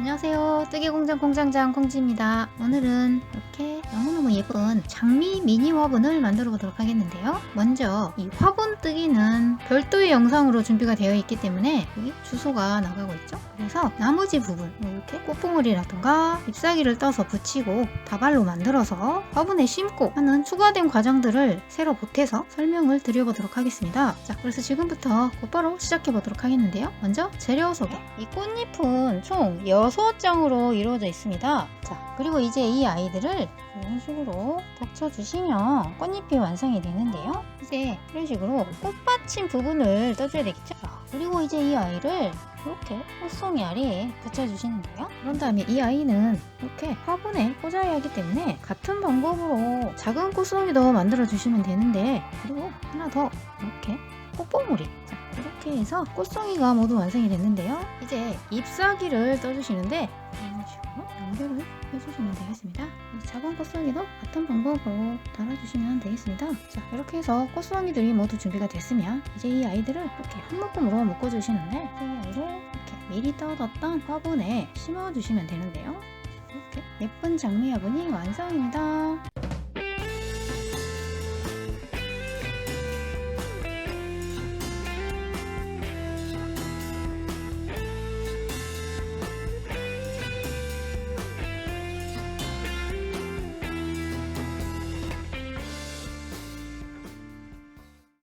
안녕하세요. 뜨개공장 공장장 콩지입니다. 오늘은 이렇게 너무너무 예쁜 장미 미니 화분을 만들어 보도록 하겠는데요. 먼저 이 화분 뜨기는 별도의 영상으로 준비가 되어 있기 때문에 여기 주소가 나가고 있죠. 그래서 나머지 부분 뭐 이렇게 꽃봉오리라든가 잎사귀를 떠서 붙이고 다발로 만들어서 화분에 심고 하는 추가된 과정들을 새로 보태서 설명을 드려보도록 하겠습니다. 자, 그래서 지금부터 곧바로 시작해 보도록 하겠는데요. 먼저 재료 소개. 이 꽃잎은 총 6 장으로 이루어져 있습니다. 자, 그리고 이제 이 아이들을 이런 식으로 덮쳐주시면 꽃잎이 완성이 되는데요. 이제 이런 식으로 꽃받침 부분을 떠줘야 되겠죠? 자, 그리고 이제 이 아이를 이렇게 꽃송이 아래에 붙여주시는데요. 그런 다음에 이 아이는 이렇게 화분에 꽂아야 하기 때문에 같은 방법으로 작은 꽃송이도 만들어 주시면 되는데 그리고 하나 더 이렇게 꽃봉오리 자, 이렇게 해서 꽃송이가 모두 완성이 됐는데요. 이제 잎사귀를 떠주시는데 이런 식으로 연결을 해주시면 되겠습니다. 이 작은 꽃송이도 같은 방법으로 달아주시면 되겠습니다. 자 이렇게 해서 꽃송이들이 모두 준비가 됐으면 이제 이 아이들을 이렇게 한 묶음으로 묶어주시는데 이 아이를 이렇게 미리 떠뒀던 화분에 심어주시면 되는데요. 이렇게 예쁜 장미 화분이 완성입니다.